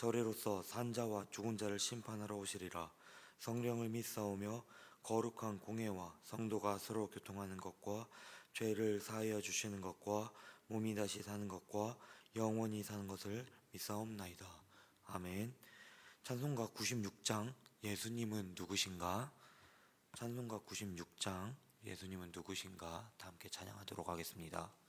저리로서 산자와 죽은 자를 심판하러 오시리라. 성령을 믿사오며 거룩한 공예와 성도가 서로 교통하는 것과 죄를 사하여 주시는 것과 몸이 다시 사는 것과 영원히 사는 것을 믿사옵나이다. 아멘. 찬송가 96장 예수님은 누구신가? 찬송가 96장 예수님은 누구신가? 다 함께 찬양하도록 하겠습니다.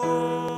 고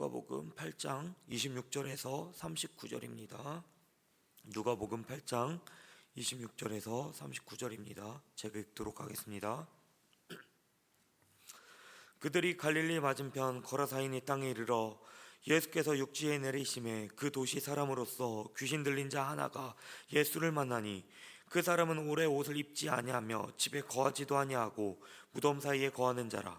누가복음 8장 26절에서 39절입니다. 누가복음 8장 26절에서 39절입니다. 제가 읽도록 하겠습니다. 그들이 갈릴리 맞은편 거라사인의 땅에 이르러 예수께서 육지에 내리심에 그 도시 사람으로서 귀신 들린 자 하나가 예수를 만나니 그 사람은 오래 옷을 입지 아니하며 집에 거하지도 아니하고 무덤 사이에 거하는 자라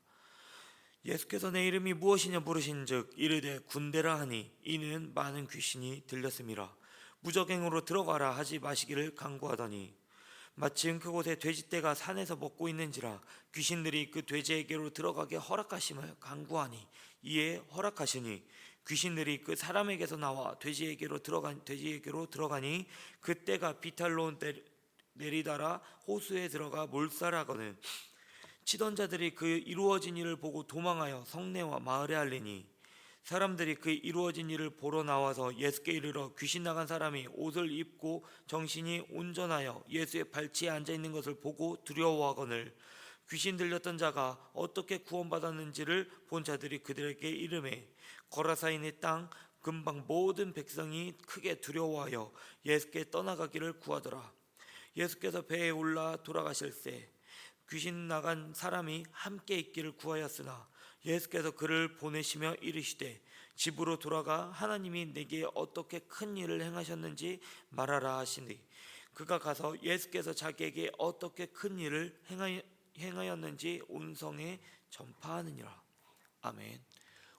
예수께서 내 이름이 무엇이냐 물으신즉 이르되 군대라 하니 이는 많은 귀신이 들렸음이라. 무적행으로 들어가라 하지 마시기를 강구하더니 마침 그곳에 돼지떼가 산에서 먹고 있는지라 귀신들이 그 돼지에게로 들어가게 허락하심을 강구하니 이에 허락하시니 귀신들이 그 사람에게서 나와 돼지에게로 들어가 돼지에게로 들어가니 그때가 비탈로 내리다라 호수에 들어가 몰살하거든 치던 자들이 그 이루어진 일을 보고 도망하여 성내와 마을에 알리니 사람들이 그 이루어진 일을 보러 나와서 예수께 이르러 귀신 나간 사람이 옷을 입고 정신이 온전하여 예수의 발치에 앉아 있는 것을 보고 두려워하거늘 귀신 들렸던 자가 어떻게 구원받았는지를 본 자들이 그들에게 이름해 거라사인의 땅 근방 모든 백성이 크게 두려워하여 예수께 떠나가기를 구하더라. 예수께서 배에 올라 돌아가실새 귀신 나간 사람이 함께 있기를 구하였으나 예수께서 그를 보내시며 이르시되 집으로 돌아가 하나님이 내게 어떻게 큰 일을 행하셨는지 말하라 하시니 그가 가서 예수께서 자기에게 어떻게 큰 일을 행하- 행하였는지 온 성에 전파하느니라. 아멘.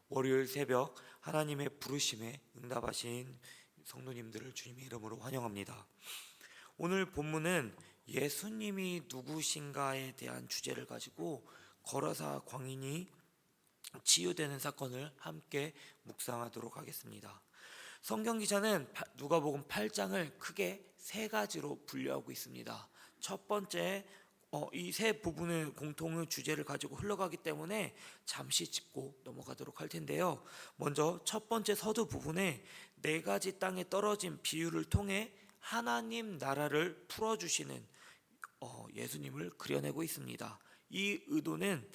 월요일 새벽 하나님의 부르심에 응답하신 성도님들을 주님의 이름으로 환영합니다. 오늘 본문은 예수님이 누구신가에 대한 주제를 가지고 거라사 광인이 치유되는 사건을 함께 묵상하도록 하겠습니다. 성경 기자는 파- 누가복음 8장을 크게 세 가지로 분류하고 있습니다. 첫 번째 어, 이 세 부분의 공통의 주제를 가지고 흘러가기 때문에 잠시 짚고 넘어가도록 할 텐데요. 먼저 첫 번째 서두 부분에 네 가지 땅에 떨어진 비유를 통해 하나님 나라를 풀어주시는 어, 예수님을 그려내고 있습니다. 이 의도는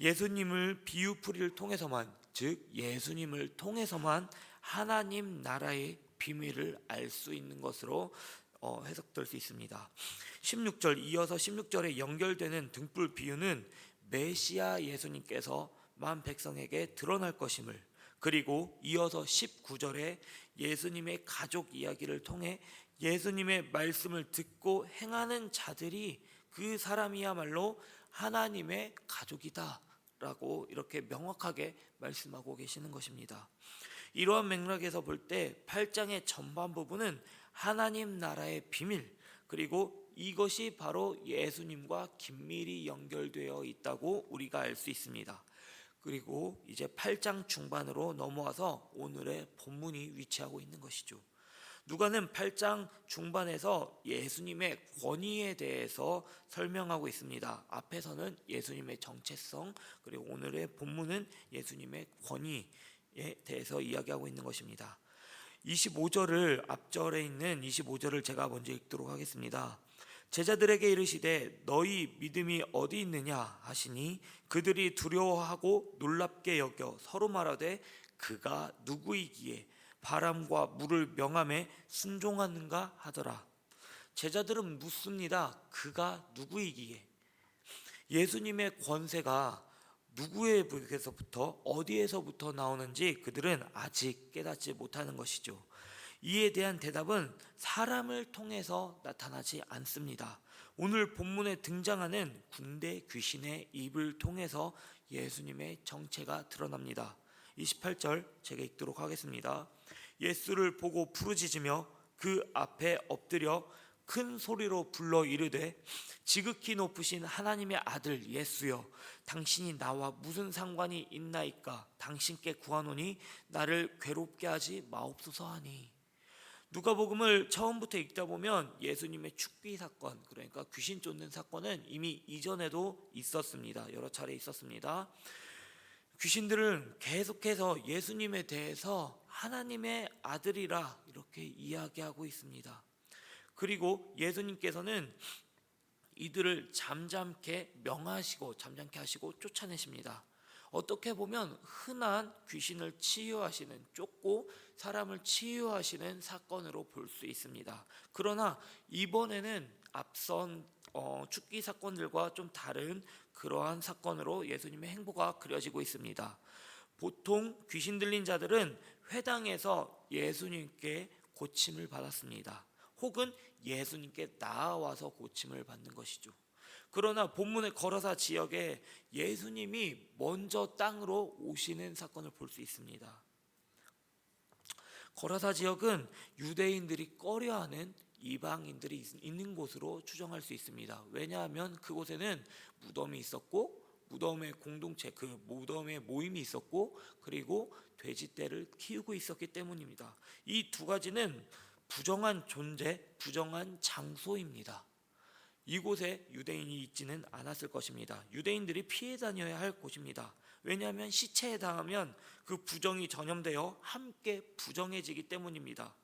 예수님을 비유풀이를 통해서만 즉 예수님을 통해서만 하나님 나라의 비밀을 알 수 있는 것으로 어, 해석될 수 있습니다. 16절 이어서 16절에 연결되는 등불 비유는 메시아 예수님께서 만 백성에게 드러날 것임을 그리고 이어서 19절에 예수님의 가족 이야기를 통해 예수님의 말씀을 듣고 행하는 자들이 그 사람이야말로 하나님의 가족이다라고 이렇게 명확하게 말씀하고 계시는 것입니다. 이러한 맥락에서 볼 때 8장의 전반 부분은 하나님 나라의 비밀 그리고 이것이 바로 예수님과 긴밀히 연결되어 있다고 우리가 알 수 있습니다. 그리고 이제 8장 중반으로 넘어와서 오늘의 본문이 위치하고 있는 것이죠. 누가는 8장 중반에서 예수님의 권위에 대해서 설명하고 있습니다. 앞에서는 예수님의 정체성, 그리고 오늘의 본문은 예수님의 권위에 대해서 이야기하고 있는 것입니다. 25절을 앞절에 있는 25절을 제가 먼저 읽도록 하겠습니다. 제자들에게 이르시되 너희 믿음이 어디 있느냐 하시니 그들이 두려워하고 놀랍게 여겨 서로 말하되 그가 누구이기에 바람과 물을 명함에 순종하는가 하더라. 제자들은 묻습니다. 그가 누구이기에 예수님의 권세가 누구에게서부터 어디에서부터 나오는지 그들은 아직 깨닫지 못하는 것이죠. 이에 대한 대답은 사람을 통해서 나타나지 않습니다. 오늘 본문에 등장하는 군대 귀신의 입을 통해서 예수님의 정체가 드러납니다. 28절 제가 읽도록 하겠습니다. 예수를 보고 부르짖으며 그 앞에 엎드려 큰 소리로 불러 이르되 지극히 높으신 하나님의 아들 예수여 당신이 나와 무슨 상관이 있나이까 당신께 구하노니 나를 괴롭게 하지 마옵소서 하니 누가복음을 처음부터 읽다 보면 예수님의 축비 사건 그러니까 귀신 쫓는 사건은 이미 이전에도 있었습니다. 여러 차례 있었습니다. 귀신들은 계속해서 예수님에 대해서 하나님의 아들이라 이렇게 이야기하고 있습니다. 그리고 예수님께서는 이들을 잠잠케 명하시고 잠잠케 하시고 쫓아내십니다. 어떻게 보면 흔한 귀신을 치유하시는 쫓고 사람을 치유하시는 사건으로 볼 수 있습니다. 그러나 이번에는 앞선 어, 축기 사건들과 좀 다른 그러한 사건으로 예수님의 행보가 그려지고 있습니다. 보통 귀신 들린 자들은 회당에서 예수님께 고침을 받았습니다. 혹은 예수님께 나아와서 고침을 받는 것이죠. 그러나 본문의 거라사 지역에 예수님이 먼저 땅으로 오시는 사건을 볼 수 있습니다. 거라사 지역은 유대인들이 꺼려하는 이방인들이 있- 있는 곳으로 추정할 수 있습니다. 왜냐하면 그곳에는 무덤이 있었고 무덤의 공동체 그 무덤의 모임이 있었고 그리고 돼지떼를 키우고 있었기 때문입니다. 이 두 가지는 부정한 존재, 부정한 장소입니다. 이곳에 유대인이 있지는 않았을 것입니다. 유대인들이 피해 다녀야 할 곳입니다. 왜냐하면 시체에 닿으면 그 부정이 전염되어 함께 부정해지기 때문입니다.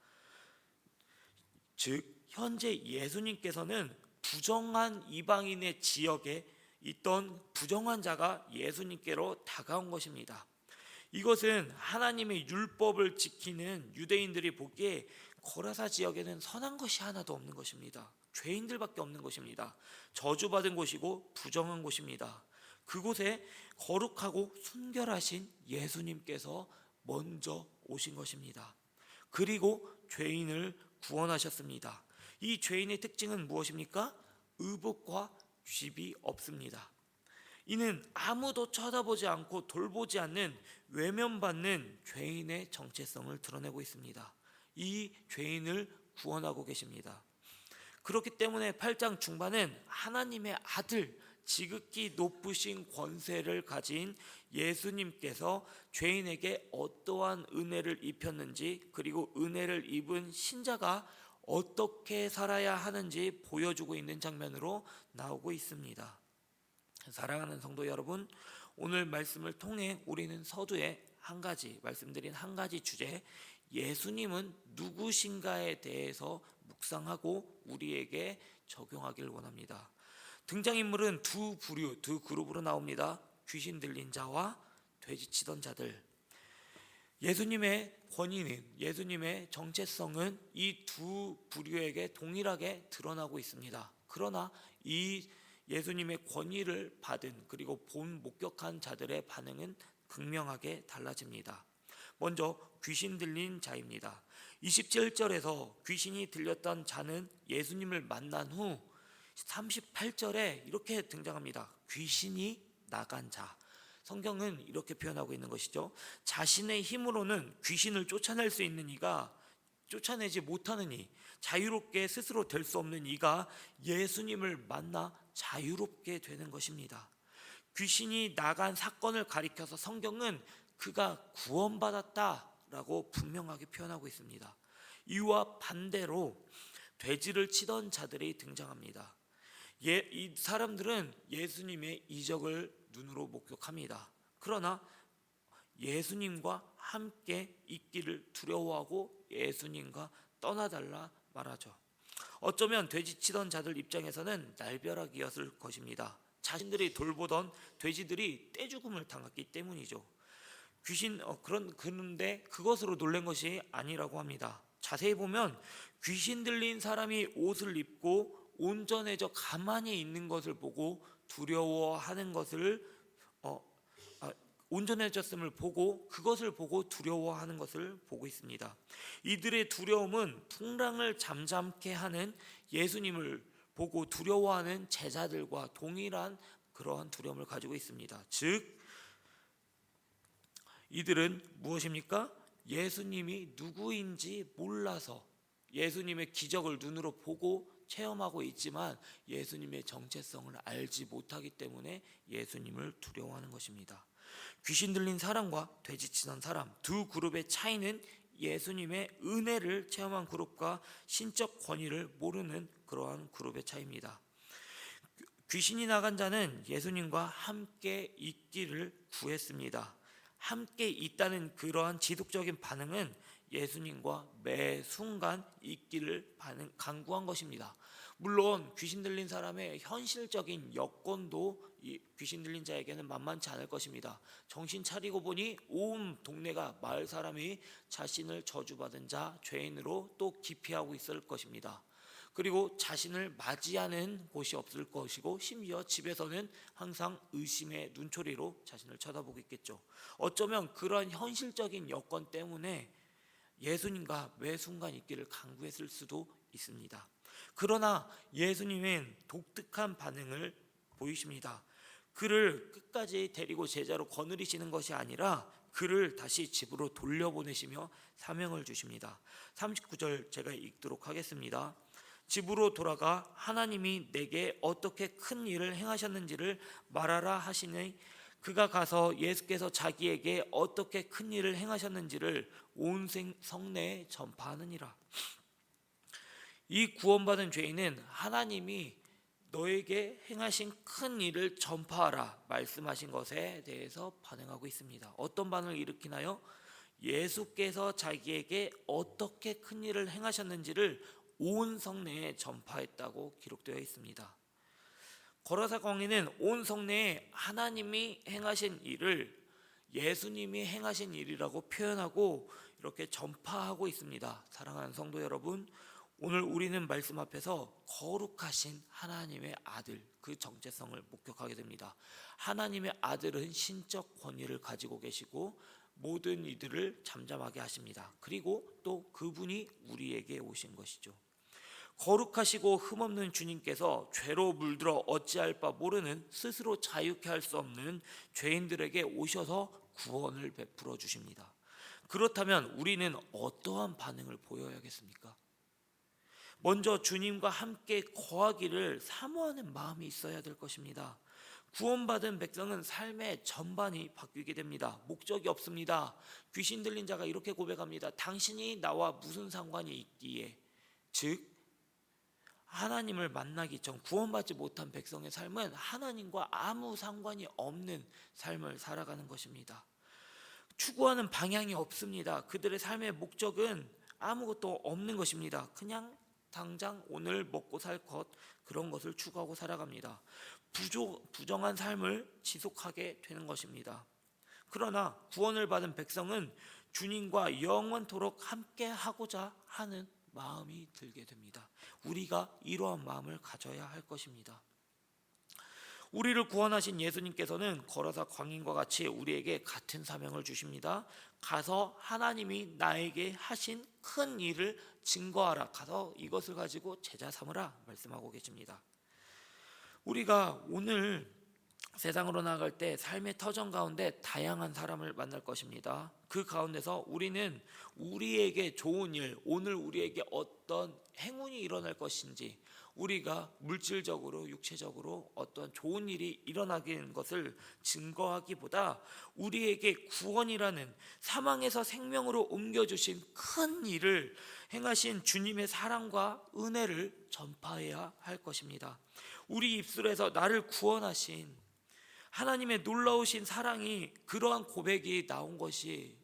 즉 현재 예수님께서는 부정한 이방인의 지역에 있던 부정한 자가 예수님께로 다가온 것입니다. 이것은 하나님의 율법을 지키는 유대인들이 보기에 거라사 지역에는 선한 것이 하나도 없는 것입니다. 죄인들밖에 없는 것입니다. 저주받은 곳이고 부정한 곳입니다. 그곳에 거룩하고 순결하신 예수님께서 먼저 오신 것입니다. 그리고 죄인을 구원하셨습니다. 이 죄인의 특징은 무엇입니까? 의복과 쥐이 없습니다. 이는 아무도 쳐다보지 않고 돌보지 않는 외면받는 죄인의 정체성을 드러내고 있습니다. 이 죄인을 구원하고 계십니다. 그렇기 때문에 8장 중반은 하나님의 아들 지극히 높으신 권세를 가진 예수님께서 죄인에게 어떠한 은혜를 입혔는지 그리고 은혜를 입은 신자가 어떻게 살아야 하는지 보여주고 있는 장면으로 나오고 있습니다. 사랑하는 성도 여러분, 오늘 말씀을 통해 우리는 서두에 한 가지 말씀드린 한 가지 주제 예수님은 누구신가에 대해서 묵상하고 우리에게 적용하길 원합니다. 등장인물은 두 부류, 두 그룹으로 나옵니다. 귀신 들린 자와 돼지 치던 자들. 예수님의 권위는 예수님의 정체성은 이 두 부류에게 동일하게 드러나고 있습니다. 그러나 이 예수님의 권위를 받은 그리고 본 목격한 자들의 반응은 극명하게 달라집니다. 먼저 귀신 들린 자입니다. 27절에서 귀신이 들렸던 자는 예수님을 만난 후 38절에 이렇게 등장합니다. 귀신이 나간 자. 성경은 이렇게 표현하고 있는 것이죠. 자신의 힘으로는 귀신을 쫓아낼 수 있는 이가 쫓아내지 못하는 이, 자유롭게 스스로 될 수 없는 이가 예수님을 만나 자유롭게 되는 것입니다. 귀신이 나간 사건을 가리켜서 성경은 그가 구원받았다라고 분명하게 표현하고 있습니다. 이와 반대로 돼지를 치던 자들이 등장합니다. 예, 이 사람들은 예수님의 이적을 눈으로 목격합니다. 그러나 예수님과 함께 있기를 두려워하고 예수님과 떠나달라 말하죠. 어쩌면 돼지치던 자들 입장에서는 날벼락이었을 것입니다. 자신들이 돌보던 돼지들이 떼죽음을 당했기 때문이죠. 귀신 어, 그런 그런데 그것으로 놀란 것이 아니라고 합니다. 자세히 보면 귀신 들린 사람이 옷을 입고 온전해져 가만히 있는 것을 보고 두려워하는 것을 어, 아, 온전해졌음을 보고 그것을 보고 두려워하는 것을 보고 있습니다. 이들의 두려움은 풍랑을 잠잠케 하는 예수님을 보고 두려워하는 제자들과 동일한 그러한 두려움을 가지고 있습니다. 즉 이들은 무엇입니까? 예수님이 누구인지 몰라서 예수님의 기적을 눈으로 보고 체험하고 있지만 예수님의 정체성을 알지 못하기 때문에 예수님을 두려워하는 것입니다. 귀신 들린 사람과 돼지치던 사람 두 그룹의 차이는 예수님의 은혜를 체험한 그룹과 신적 권위를 모르는 그러한 그룹의 차이입니다. 귀신이 나간 자는 예수님과 함께 있기를 구했습니다. 함께 있다는 그러한 지속적인 반응은 예수님과 매 순간 있기를 강구한 것입니다. 물론 귀신 들린 사람의 현실적인 여건도 이 귀신 들린 자에게는 만만치 않을 것입니다. 정신 차리고 보니 온 동네가 마을 사람이 자신을 저주받은 자, 죄인으로 또 기피하고 있을 것입니다. 그리고 자신을 맞이하는 곳이 없을 것이고 심지어 집에서는 항상 의심의 눈초리로 자신을 쳐다보고 있겠죠. 어쩌면 그런 현실적인 여건 때문에 예수님과 매 순간 있기를 강구했을 수도 있습니다. 그러나 예수님은 독특한 반응을 보이십니다. 그를 끝까지 데리고 제자로 거느리시는 것이 아니라 그를 다시 집으로 돌려보내시며 사명을 주십니다. 39절 제가 읽도록 하겠습니다. 집으로 돌아가 하나님이 내게 어떻게 큰 일을 행하셨는지를 말하라 하시니 그가 가서 예수께서 자기에게 어떻게 큰 일을 행하셨는지를 온 성내에 전파하느니라. 이 구원받은 죄인은 하나님이 너에게 행하신 큰 일을 전파하라 말씀하신 것에 대해서 반응하고 있습니다. 어떤 반응을 일으키나요? 예수께서 자기에게 어떻게 큰 일을 행하셨는지를 온 성내에 전파했다고 기록되어 있습니다. 거라사 광에는 온 성내에 하나님이 행하신 일을 예수님이 행하신 일이라고 표현하고 이렇게 전파하고 있습니다. 사랑하는 성도 여러분, 오늘 우리는 말씀 앞에서 거룩하신 하나님의 아들 그 정체성을 목격하게 됩니다. 하나님의 아들은 신적 권위를 가지고 계시고 모든 이들을 잠잠하게 하십니다. 그리고 또 그분이 우리에게 오신 것이죠. 거룩하시고 흠없는 주님께서 죄로 물들어 어찌할 바 모르는 스스로 자유케 할 수 없는 죄인들에게 오셔서 구원을 베풀어 주십니다. 그렇다면 우리는 어떠한 반응을 보여야겠습니까? 먼저 주님과 함께 거하기를 사모하는 마음이 있어야 될 것입니다. 구원받은 백성은 삶의 전반이 바뀌게 됩니다. 목적이 없습니다. 귀신 들린 자가 이렇게 고백합니다. 당신이 나와 무슨 상관이 있기에 즉 하나님을 만나기 전 구원받지 못한 백성의 삶은 하나님과 아무 상관이 없는 삶을 살아가는 것입니다. 추구하는 방향이 없습니다. 그들의 삶의 목적은 아무것도 없는 것입니다. 그냥 당장 오늘 먹고 살 것 그런 것을 추구하고 살아갑니다. 부조, 부정한 삶을 지속하게 되는 것입니다. 그러나 구원을 받은 백성은 주님과 영원토록 함께 하고자 하는 마음이 들게 됩니다. 우리가 이러한 마음을 가져야 할 것입니다. 우리를 구원하신 예수님께서는 걸어서 광인과 같이 우리에게 같은 사명을 주십니다. 가서 하나님이 나에게 하신 큰 일을 증거하라. 가서 이것을 가지고 제자 삼으라 말씀하고 계십니다. 우리가 오늘 세상으로 나갈 때 삶의 터전 가운데 다양한 사람을 만날 것입니다. 그 가운데서 우리는 우리에게 좋은 일, 오늘 우리에게 어떤 행운이 일어날 것인지, 우리가 물질적으로, 육체적으로 어떤 좋은 일이 일어나는 것을 증거하기보다 우리에게 구원이라는 사망에서 생명으로 옮겨주신 큰 일을 행하신 주님의 사랑과 은혜를 전파해야 할 것입니다. 우리 입술에서 나를 구원하신 하나님의 놀라우신 사랑이 그러한 고백이 나온 것이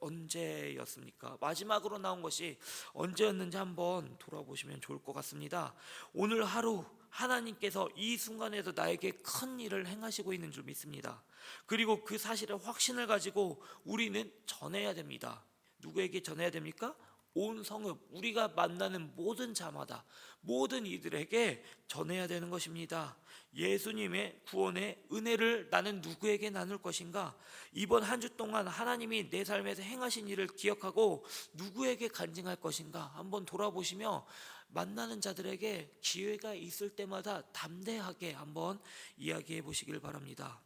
언제였습니까? 마지막으로 나온 것이 언제였는지 한번 돌아보시면 좋을 것 같습니다. 오늘 하루 하나님께서 이 순간에도 나에게 큰 일을 행하시고 있는 줄 믿습니다. 그리고 그 사실의 확신을 가지고 우리는 전해야 됩니다. 누구에게 전해야 됩니까? 온 성읍 우리가 만나는 모든 자마다 모든 이들에게 전해야 되는 것입니다. 예수님의 구원의 은혜를 나는 누구에게 나눌 것인가? 이번 한 주 동안 하나님이 내 삶에서 행하신 일을 기억하고 누구에게 간증할 것인가? 한번 돌아보시며 만나는 자들에게 기회가 있을 때마다 담대하게 한번 이야기해 보시길 바랍니다.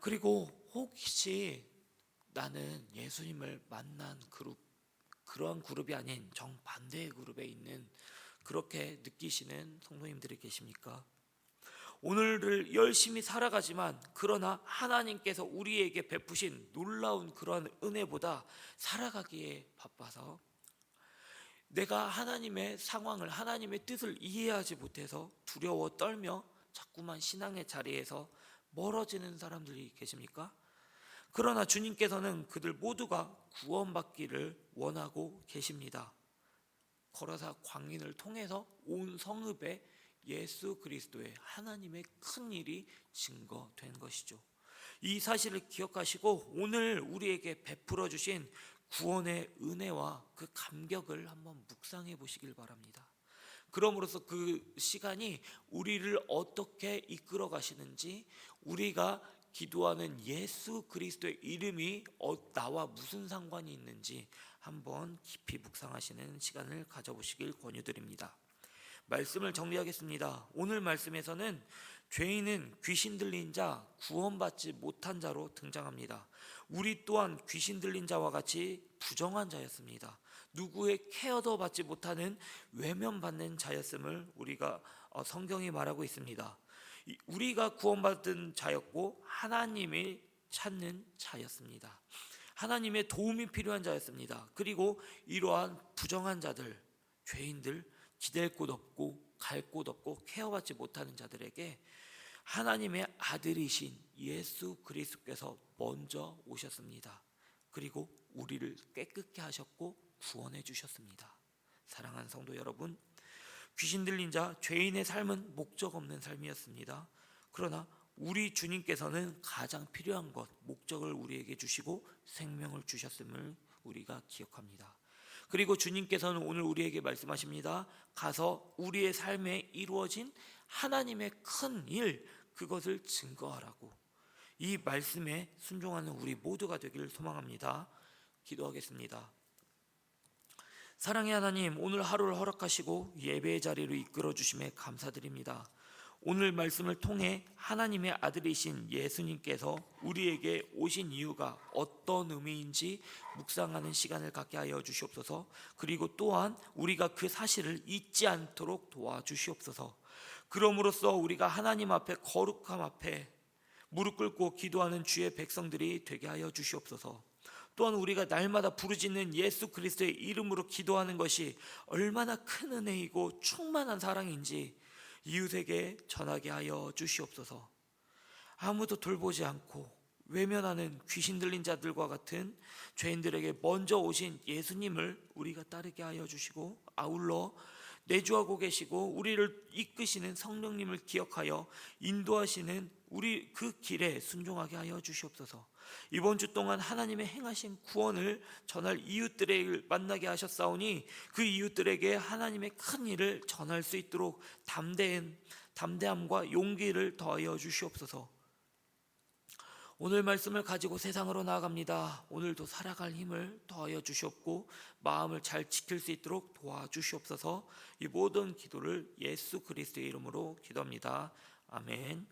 그리고 혹시 나는 예수님을 만난 그룹 그러한 그룹이 아닌 정반대의 그룹에 있는 그렇게 느끼시는 성도님들이 계십니까? 오늘을 열심히 살아가지만 그러나 하나님께서 우리에게 베푸신 놀라운 그러한 은혜보다 살아가기에 바빠서 내가 하나님의 상황을 하나님의 뜻을 이해하지 못해서 두려워 떨며 자꾸만 신앙의 자리에서 멀어지는 사람들이 계십니까? 그러나 주님께서는 그들 모두가 구원받기를 원하고 계십니다. 거라사 광인을 통해서 온 성읍에 예수 그리스도의 하나님의 큰 일이 증거된 것이죠. 이 사실을 기억하시고 오늘 우리에게 베풀어 주신 구원의 은혜와 그 감격을 한번 묵상해 보시길 바랍니다. 그럼으로써 그 시간이 우리를 어떻게 이끌어 가시는지 우리가 기도하는 예수 그리스도의 이름이 어, 나와 무슨 상관이 있는지 한번 깊이 묵상하시는 시간을 가져보시길 권유드립니다. 말씀을 정리하겠습니다. 오늘 말씀에서는 죄인은 귀신 들린 자, 구원받지 못한 자로 등장합니다. 우리 또한 귀신 들린 자와 같이 부정한 자였습니다. 누구의 케어도 받지 못하는 외면받는 자였음을 우리가 어, 성경이 말하고 있습니다. 우리가 구원받은 자였고 하나님이 찾는 자였습니다. 하나님의 도움이 필요한 자였습니다. 그리고 이러한 부정한 자들, 죄인들, 기댈 곳 없고 갈 곳 없고 케어받지 못하는 자들에게 하나님의 아들이신 예수 그리스도께서 먼저 오셨습니다. 그리고 우리를 깨끗게 하셨고 구원해 주셨습니다. 사랑하는 성도 여러분, 귀신 들린 자 죄인의 삶은 목적 없는 삶이었습니다. 그러나 우리 주님께서는 가장 필요한 것, 목적을 우리에게 주시고 생명을 주셨음을 우리가 기억합니다. 그리고 주님께서는 오늘 우리에게 말씀하십니다. 가서 우리의 삶에 이루어진 하나님의 큰 일, 그것을 증거하라고. 이 말씀에 순종하는 우리 모두가 되기를 소망합니다. 기도하겠습니다. 사랑의 하나님, 오늘 하루를 허락하시고 예배의 자리로 이끌어 주심에 감사드립니다. 오늘 말씀을 통해 하나님의 아들이신 예수님께서 우리에게 오신 이유가 어떤 의미인지 묵상하는 시간을 갖게 하여 주시옵소서. 그리고 또한 우리가 그 사실을 잊지 않도록 도와주시옵소서. 그럼으로써 우리가 하나님 앞에 거룩함 앞에 무릎 꿇고 기도하는 주의 백성들이 되게 하여 주시옵소서. 또한 우리가 날마다 부르짖는 예수 그리스도의 이름으로 기도하는 것이 얼마나 큰 은혜이고 충만한 사랑인지 이웃에게 전하게 하여 주시옵소서. 아무도 돌보지 않고 외면하는 귀신 들린 자들과 같은 죄인들에게 먼저 오신 예수님을 우리가 따르게 하여 주시고 아울러 내주하고 계시고 우리를 이끄시는 성령님을 기억하여 인도하시는 우리 그 길에 순종하게 하여 주시옵소서. 이번 주 동안 하나님의 행하신 구원을 전할 이웃들을 만나게 하셨사오니 그 이웃들에게 하나님의 큰 일을 전할 수 있도록 담대한 담대함과 용기를 더하여 주시옵소서. 오늘 말씀을 가지고 세상으로 나아갑니다. 오늘도 살아갈 힘을 더하여 주시옵고 마음을 잘 지킬 수 있도록 도와주시옵소서. 이 모든 기도를 예수 그리스도의 이름으로 기도합니다. 아멘.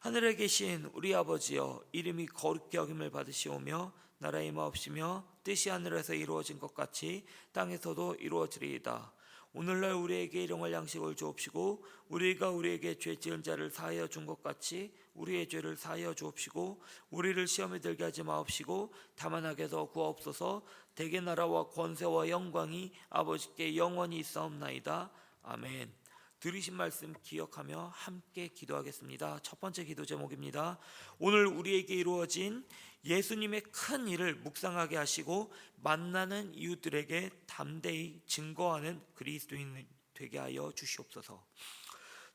하늘에 계신 우리 아버지여 이름이 거룩히 여김을 받으시오며 나라의 마옵시며 뜻이 하늘에서 이루어진 것 같이 땅에서도 이루어지리이다. 오늘날 우리에게 일용할 양식을 주옵시고 우리가 우리에게 죄 지은 자를 사하여 준 것 같이 우리의 죄를 사하여 주옵시고 우리를 시험에 들게 하지 마옵시고 다만 악에서 구하옵소서 대개 나라와 권세와 영광이 아버지께 영원히 있사옵나이다 아멘. 들으신 말씀 기억하며 함께 기도하겠습니다. 첫 번째 기도 제목입니다. 오늘 우리에게 이루어진 예수님의 큰 일을 묵상하게 하시고 만나는 이웃들에게 담대히 증거하는 그리스도인 되게 하여 주시옵소서.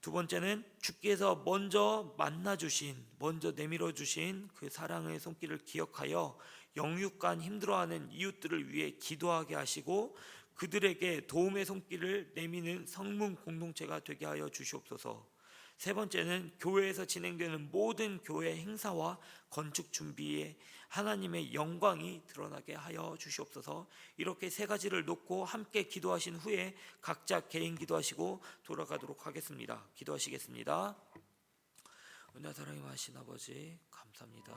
두 번째는 주께서 먼저 만나 주신, 먼저 내밀어 주신 그 사랑의 손길을 기억하여 영육간 힘들어하는 이웃들을 위해 기도하게 하시고 그들에게 도움의 손길을 내미는 성문 공동체가 되게 하여 주시옵소서. 세 번째는 교회에서 진행되는 모든 교회 행사와 건축 준비에 하나님의 영광이 드러나게 하여 주시옵소서. 이렇게 세 가지를 놓고 함께 기도하신 후에 각자 개인 기도하시고 돌아가도록 하겠습니다. 기도하시겠습니다. 은혜 사랑이 많으신 아버지 감사합니다.